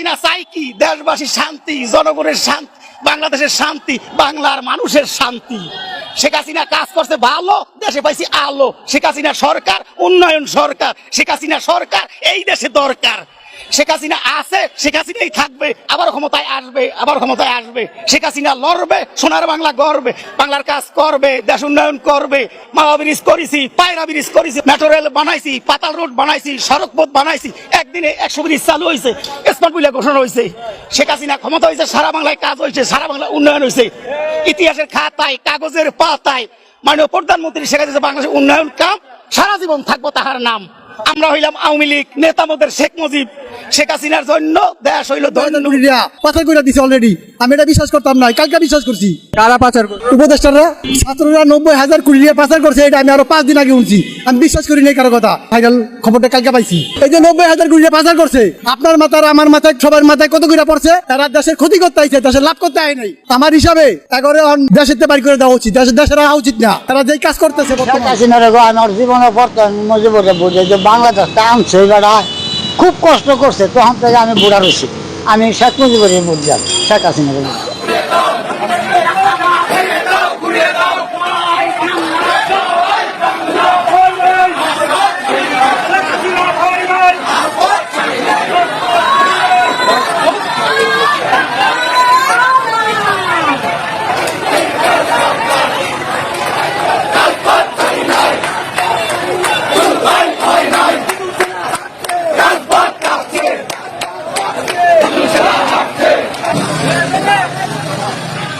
হাসিনা চাই কি? দেশবাসীর শান্তি, জনগণের শান্তি, বাংলাদেশের শান্তি, বাংলার মানুষের শান্তি। শেখ হাসিনা কাজ করছে ভালো, দেশে পাইছি আলো। শেখ হাসিনা সরকার, উন্নয়ন সরকার। শেখ হাসিনা সরকার এই দেশে দরকার। শেখ হাসিনা আছে, শেখ হাসিনাই থাকবে, আবার ক্ষমতায় আসবে, আবার ক্ষমতায় আসবে। শেখ হাসিনা লড়বে, সোনার বাংলা গড়বে, বাংলার কাজ করবে, দেশ উন্নয়ন করবে মাওয়া ব্রিজ করেছি পায়রা ব্রিজ করেছি মেট্রো রেল বানাইছি, পাতাল রোড বানাইছি, সড়ক পথ বানাইছি, একদিনে একশো ব্রিজ চালু হয়েছে স্মার্ট বিলে ঘোষণা হয়েছে শেখ হাসিনা ক্ষমতা হয়েছে সারা বাংলায় কাজ হয়েছে সারা বাংলায় উন্নয়ন হয়েছে ইতিহাসের খাতায়, কাগজের পাতায়, মাননীয় প্রধানমন্ত্রী শেখ হাসিনা বাংলাদেশের উন্নয়ন কাম, সারা জীবন থাকব তাহার নাম। আমরা হইলাম আওয়ামী লীগ নেতামদের শেখ মুজিব। শেখ হাসিনার জন্য দেশ হইল ধন্য। পাচার করে দিছে অলরেডি আমি এটা বিশ্বাস করতাম না কালকে বিশ্বাস করছি। কারা পাচার উপদেষ্টারা ছাত্ররা নব্বই হাজার কোটি টাকা পাচার করছে এটা আমি আরও পাঁচ দিন আগে শুনছি। আমি বিশ্বাস করি নাই কারও কথা। ফাইনাল খবরটা কালকে পাইছি। এই যে নব্বই হাজার কোটি টাকা পাচার করছে আপনার মাথার আমার মাথায় সবার মাথায় কত করে পড়ছে? তারা দেশের ক্ষতি করতে আইছে দেশের লাভ করতে আয় নাই। আমার হিসাবে এগারো দেশের তে বাড়ি করে দেওয়া উচিত দেশের দেশের রাখা উচিত না। তারা যেই কাজ করতেছে আমার জীবনের বর্তমান মজিবরে বুঝে যে বাংলাদেশটা আনছে বেড়া খুব কষ্ট করছে তখন থেকে আমি বুড়া রয়েছি। আমি শেখ মুজিবুরের বুঝলাম শেখ হাসিনার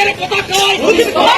হবে অন্যায়